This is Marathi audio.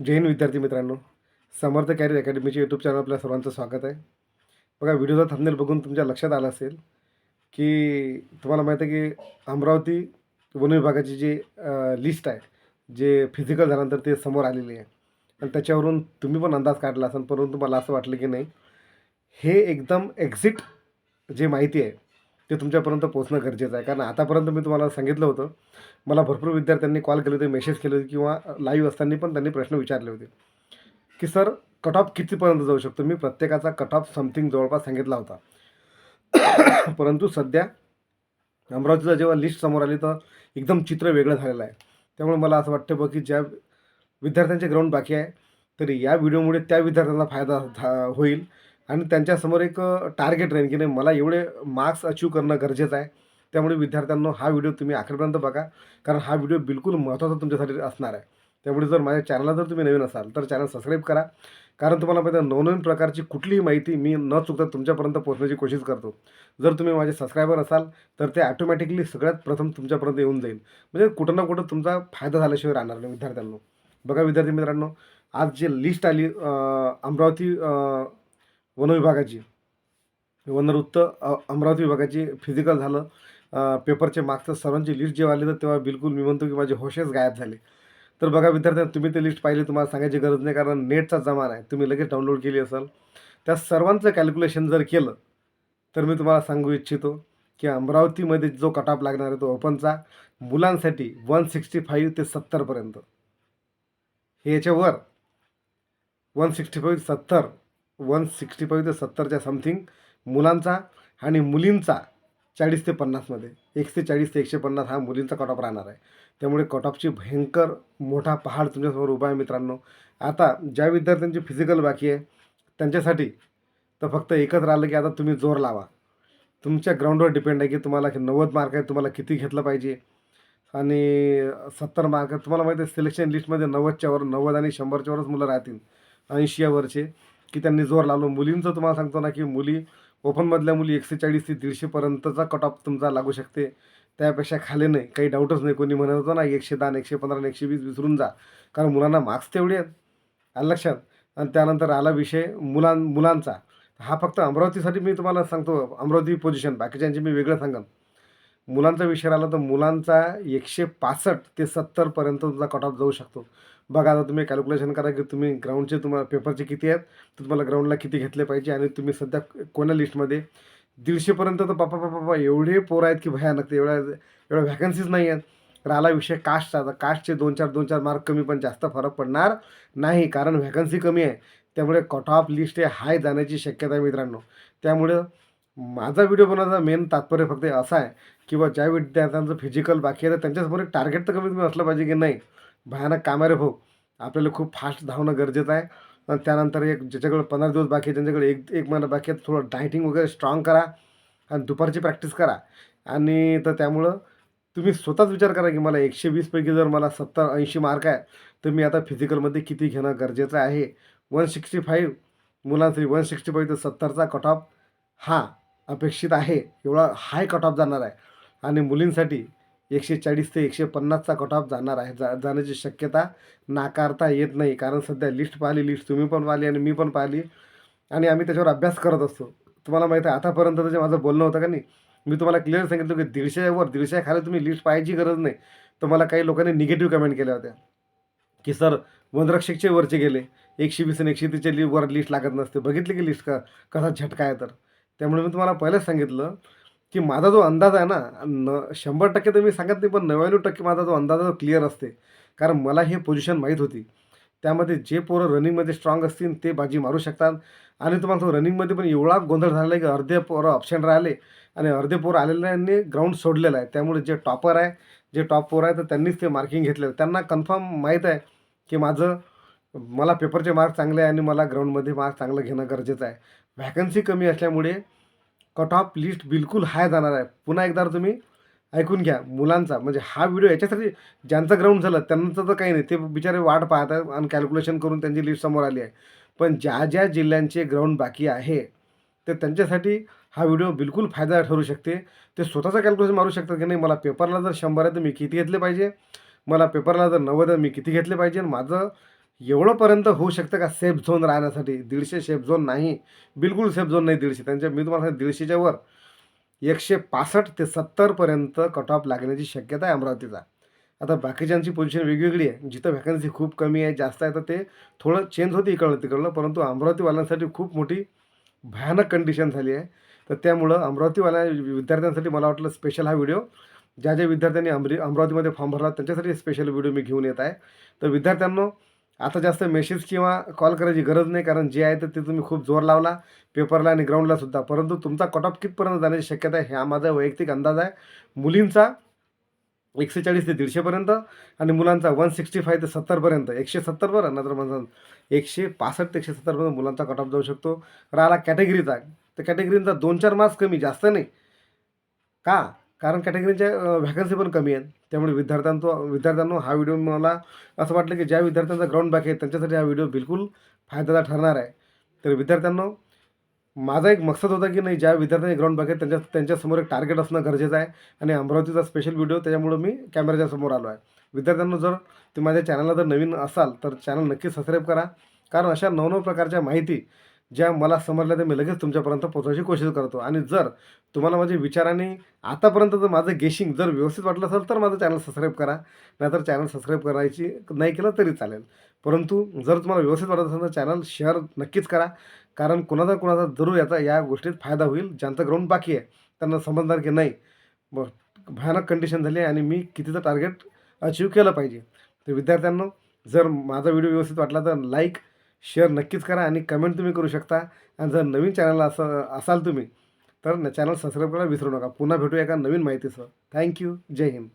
जय हिंद विद्यार्थी मित्रांनो. समर्थ कॅरियर अकॅडमीचे यूट्यूब चॅनल आपल्या सर्वांचं स्वागत आहे. बघा व्हिडिओचा थंबनेल बघून तुमच्या लक्षात आलं असेल की तुम्हाला माहीत आहे की अमरावती वन विभागाची जी लिस्ट आहे जे फिजिकल झाल्यानंतर ते समोर आलेली आहे. आणि त्याच्यावरून तुम्ही पण अंदाज काढला असाल परंतु मला असं वाटलं की नाही हे एकदम एक्झिट जे माहिती आहे ते तुमच्यापर्यंत पोहोचणं गरजेचं आहे. कारण आतापर्यंत मी तुम्हाला सांगितलं होतं मला भरपूर विद्यार्थ्यांनी कॉल केले होते मेसेज केले होते किंवा लाईव्ह असताना पण त्यांनी प्रश्न विचारले होते. की सर कट ऑफ कितीपर्यंत जाऊ शकतो? मी प्रत्येकाचा कट ऑफ समथिंग जवळपास सांगितला होता. परंतु सध्या अमरावतीचं जेव्हा लिस्ट समोर आली तर एकदम चित्र वेगळं झालेलं आहे. त्यामुळे मला असं वाटतं बघ की ज्या विद्यार्थ्यांचे ग्राउंड बाकी आहे तरी या व्हिडिओमुळे त्या विद्यार्थ्यांना फायदा झा- होईल. आणि त्यांच्यासमोर एक टार्गेट राहील की नाही मला एवढे मार्क्स अचीव करणं गरजेचं आहे. त्यामुळे विद्यार्थ्यांना हा व्हिडिओ तुम्ही अखेरपर्यंत बघा. कारण हा व्हिडिओ बिलकुल महत्त्वाचा तुमच्यासाठी असणार आहे. त्यामुळे जर माझ्या चॅनलला जर तुम्ही नवीन असाल तर चॅनल सबस्क्राईब करा. कारण तुम्हाला माहिती आहे नवनवीन प्रकारची कुठलीही माहिती मी न चुकता तुमच्यापर्यंत पोहोचण्याची कोशिश करतो. जर तुम्ही माझे सबस्क्रायबर असाल तर ते ॲटोमॅटिकली सगळ्यात प्रथम तुमच्यापर्यंत येऊन जाईल. म्हणजे कुठं ना कुठं तुमचा फायदा झाल्याशिवाय राहणार नाही विद्यार्थ्यांना. बघा विद्यार्थी मित्रांनो आज जे लिस्ट आली अमरावती वन विभागाची. वनवृत्त अमरावती विभागाची फिजिकल झालं. पेपरचे मागचं सर्वांची लिस्ट जेव्हा आली तर तेव्हा बिलकुल मी म्हणतो की माझे होशेच गायब झाले. तर बघा विद्यार्थ्यांना तुम्ही ते लिस्ट पाहिली तुम्हाला सांगायची गरज नाही कारण नेटचा जमाना आहे. तुम्ही लगेच डाउनलोड केली असाल. त्या सर्वांचं कॅल्क्युलेशन जर केलं तर मी तुम्हाला सांगू इच्छितो की अमरावतीमध्ये जो कट ऑफ लागणार आहे तो ओपनचा मुलांसाठी वन सिक्स्टी फाईव्ह ते सत्तरपर्यंत हे याच्यावर वन सिक्स्टी फाईव्ह सत्तर. वन सिक्स्टी फाईव्ह ते सत्तरच्या समथिंग मुलांचा आणि मुलींचा चाळीस ते पन्नासमध्ये एकशे चाळीस ते एकशे पन्नास हा मुलींचा कट ऑफ राहणार आहे. त्यामुळे कट ऑफची भयंकर मोठा पहाड तुमच्यासमोर उभा आहे मित्रांनो. आता ज्या विद्यार्थ्यांची फिजिकल बाकी आहे त्यांच्यासाठी तर फक्त एकच राहिलं की आता तुम्ही जोर लावा. तुमच्या ग्राउंडवर डिपेंड आहे की तुम्हाला नव्वद मार्क आहे तुम्हाला किती घेतलं पाहिजे. आणि सत्तर मार्क तुम्हाला माहिती आहे सिलेक्शन लिस्टमध्ये नव्वदच्यावर नव्वद आणि शंभरच्यावरच मुलं राहतील. ऐंशी वरचे. की त्यांनी जोर लावलो. मुलींचं तुम्हाला सांगतो ना की मुली ओपनमधल्या मुली एकशे चाळीस ते दीडशेपर्यंतचा कट ऑफ तुमचा लागू शकते. त्यापेक्षा खाली नाही काही डाऊटच नाही. कोणी म्हणत होतं ना एकशे दहा एकशे पंधरा एकशे वीस विसरून जा. कारण मुलांना मार्क्स तेवढे आहेत. आलं लक्षात? आणि त्यानंतर आला विषय मुलां मुलांचा. हा फक्त अमरावतीसाठी मी तुम्हाला सांगतो. अमरावती पोझिशन बाकीच्यांची मी वेगळं सांगेन. मुलांचा विषय आला तर मुलांचा एकशे पासष्ट ते सत्तरपर्यंत तुमचा कट ऑफ जाऊ शकतो. बघा आता तुम्ही कॅल्क्युलेशन करा की तुम्ही ग्राउंडचे तुम्हाला पेपरचे किती आहेत तर तुम्हाला ग्राउंडला किती घेतले पाहिजे आणि तुम्ही सध्या कोण्या लिस्टमध्ये दीडशेपर्यंत तर पापा पापा पापा एवढे पोरं आहेत की भयानक ते एवढ्या एवढ्या व्हॅकन्सीज नाही आहेत. राहिला विषय कास्टचा आता कास्टचे दोन चार दोन चार मार्क कमी पण जास्त फरक पडणार नाही कारण व्हॅकन्सी कमी आहे. त्यामुळे कट ऑफ लिस्ट हे हाय जाण्याची शक्यता आहे मित्रांनो. त्यामुळं माझा व्हिडिओ बनवण्याचा मेन तात्पर्य फक्त असा आहे की बा ज्या विद्यार्थ्यांचं फिजिकल बाकी आहे तर त्यांच्यासमोर एक टार्गेट तर कमीत कमी असलं पाहिजे की नाही? भयानक काम आहे रे भाऊ. आपल्याला खूप फास्ट धावणं गरजेचं आहे. आणि त्यानंतर एक ज्याच्याकडे पंधरा दिवस बाकी आहे त्यांच्याकडे एक एक महिना बाकी आहे थोडं डायटिंग वगैरे स्ट्रॉंग करा. आणि दुपारची प्रॅक्टिस करा. आणि तर त्यामुळं तुम्ही स्वतःच विचार करा की मला एकशे वीसपैकी जर मला सत्तर ऐंशी मार्क आहे तर मी आता फिजिकलमध्ये किती घेणं गरजेचं आहे? वन सिक्स्टी फाईव्ह मुलांसाठी वन सिक्स्टी फाईव्ह ते सत्तरचा कट ऑफ हा अपेक्षित आहे. एवढा हाय कट ऑफ जाणार आहे. आणि मुलींसाठी एकशे चाळीस ते एकशे पन्नासचा कट ऑफ जाणार आहे. जा जाण्याची शक्यता नाकारता येत नाही. कारण सध्या लिस्ट पाहिली लिस्ट तुम्ही पण पाहिली आणि मी पण पाहिली. आणि आम्ही त्याच्यावर अभ्यास करत असतो. तुम्हाला माहिती आहे आतापर्यंत जे माझं बोलणं होतं का नाही मी तुम्हाला क्लिअर सांगितलं की दीडशेवर दीडशे खाली तुम्ही लिस्ट पाहायची गरज नाही. तर मला काही लोकांनी निगेटिव्ह कमेंट केल्या होत्या. की सर वनरक्षकचे वरचे गेले. एकशे वीस आणि एकशे तीसच्या लि वर लिस्ट लागत नसते. बघितली की लिस्ट का कसा झटका आहे तर. त्यामुळे मी तुम्हाला पहिलेच सांगितलं की माझा जो अंदाज आहे ना न शंभर टक्के तर मी सांगत नाही पण नव्याण्णव टक्के माझा जो अंदाज आहे तो क्लिअर असते. कारण मला हे पोझिशन माहीत होती. त्यामध्ये जे पोरं रनिंगमध्ये स्ट्रॉंग असतील ते बाजी मारू शकतात. आणि तुम्हाला तो रनिंगमध्ये पण एवढा गोंधळ झालेला आहे की अर्धे पोरं ऑप्शन राहिले आणि अर्धे पोरं आलेल्यांनी ग्राउंड सोडलेलं आहे. त्यामुळे जे टॉपर आहे जे टॉप पोर आहे तर त्यांनीच ते मार्किंग घेतलेलं त्यांना कन्फर्म माहीत आहे की माझं मला पेपरचे मार्क चांगले आहे आणि मला ग्राउंडमध्ये मार्क चांगलं घेणं गरजेचं आहे. व्हॅकन्सी कमी असल्यामुळे कट ऑफ लिस्ट बिलकुल हाय जाणार आहे. पुन्हा एकदा तुम्ही ऐकून घ्या मुलांचा. म्हणजे हा व्हिडिओ याच्यासाठी ज्यांचं ग्राउंड झालं त्यांचं तर काही नाही. ते बिचारे वाट पाहत आहेत आणि कॅल्क्युलेशन करून त्यांची लिस्ट समोर आली आहे. पण ज्या ज्या जिल्ह्यांचे ग्राउंड बाकी आहे तर त्यांच्यासाठी हा व्हिडिओ बिलकुल फायदा ठरू शकते. ते स्वतःचं कॅल्क्युलेशन मारू शकतात की नाही? मला पेपरला जर शंभर आहे तर मी किती घेतले पाहिजे? मला पेपरला जर नव्वद आहे मी किती घेतले पाहिजे? आणि माझं एवढंपर्यंत होऊ शकतं का सेफ झोन राहण्यासाठी? दीडशे सेफ झोन नाही. बिलकुल सेफ झोन नाही दीडशे. त्यांच्या मी तुम्हाला दीडशेच्या वर एकशे पासष्ट ते सत्तरपर्यंत कट ऑफ लागण्याची शक्यता आहे अमरावतीचा. आता बाकीच्यांची पोझिशन वेगवेगळी आहे. जिथं व्हॅकन्सी खूप कमी आहे जास्त आहे तर ते थोडं चेंज होते इकडलं तिकडलं परंतु अमरावतीवाल्यांसाठी खूप मोठी भयानक कंडिशन झाली आहे. तर त्यामुळं अमरावतीवाल्या विद्यार्थ्यांसाठी मला वाटलं स्पेशल हा व्हिडिओ ज्या ज्या विद्यार्थ्यांनी अमरी अमरावतीमध्ये फॉर्म भरला त्यांच्यासाठी स्पेशल व्हिडिओ मी घेऊन येत आहे. तर विद्यार्थ्यांना आता जास्त मेसेज किंवा कॉल करायची गरज नाही कारण जे आहे तर ते तुम्ही खूप जोर लावला पेपरला आणि ग्राउंडला सुद्धा. परंतु तुमचा कट ऑफ कितपर्यंत जाण्याची शक्यता आहे हा माझा वैयक्तिक अंदाज आहे. मुलींचा एकशे चाळीस ते दीडशेपर्यंत आणि मुलांचा वन सिक्स्टी फाय ते सत्तरपर्यंत एकशे सत्तर बरं नंतर म्हणतात एकशे पासष्ट ते एकशे सत्तरपर्यंत मुलांचा कट ऑफ जाऊ शकतो. राहिला कॅटेगरीचा तर कॅटेगरीचा दोन चार मार्क्स कमी जास्त नाही. का? कारण कॅटेगरीच्या व्हॅकन्सी पण कमी आहेत. त्यामुळे विद्यार्थ्यांतो विद्यार्थ्यांनो हा व्हिडिओ मला असं वाटलं की ज्या विद्यार्थ्यांचा ग्राउंड बॅक आहे त्यांच्यासाठी हा व्हिडिओ बिलकुल फायद्याचा ठरणार आहे. तर विद्यार्थ्यांनो माझा एक मकसद होता की नाही ज्या विद्यार्थ्यांनी ग्राउंड बॅक आहे त्यांच्या त्यांच्यासमोर एक टार्गेट असणं गरजेचं आहे. आणि अमरावतीचा स्पेशल व्हिडिओ त्याच्यामुळं मी कॅमेऱ्याच्या समोर आलो आहे. विद्यार्थ्यांनो जर तुम्ही माझ्या चॅनलला जर नवीन असाल तर चॅनल नक्की सबस्क्राईब करा. कारण अशा नवनव प्रकारच्या माहिती ज्या मला समजल्या त्या मी लगेच तुमच्यापर्यंत पोहोचवायची कोशिश करतो. आणि जर तुम्हाला माझे विचाराने आतापर्यंत जर माझं गेशिंग जर व्यवस्थित वाटलं असेल तर माझं चॅनल सबस्क्राईब करा. नाहीतर चॅनल सबस्क्राईब करायची नाही केलं तरी चालेल. परंतु जर तुम्हाला व्यवस्थित वाटत असेल तर चॅनल शेअर नक्कीच करा. कारण कोणाचा कोणाचा जरूर याचा या गोष्टीत फायदा होईल. ज्यांचं ग्राउंड बाकी आहे त्यांना समजणार की नाही. ब भयानक कंडिशन झाली आहे आणि मी कितीचं टार्गेट अचीव केलं पाहिजे. तर विद्यार्थ्यांना जर माझा व्हिडिओ व्यवस्थित वाटला तर लाईक शेअर नक्कीच करा आणि कमेंट तुम्ही करू शकता. आणि जर नवीन चॅनलला असं असाल तुम्ही तर चॅनल सबस्क्राईब करायला विसरू नका. पुन्हा भेटूया एका नवीन माहितीसह. Thank you Jai Hind.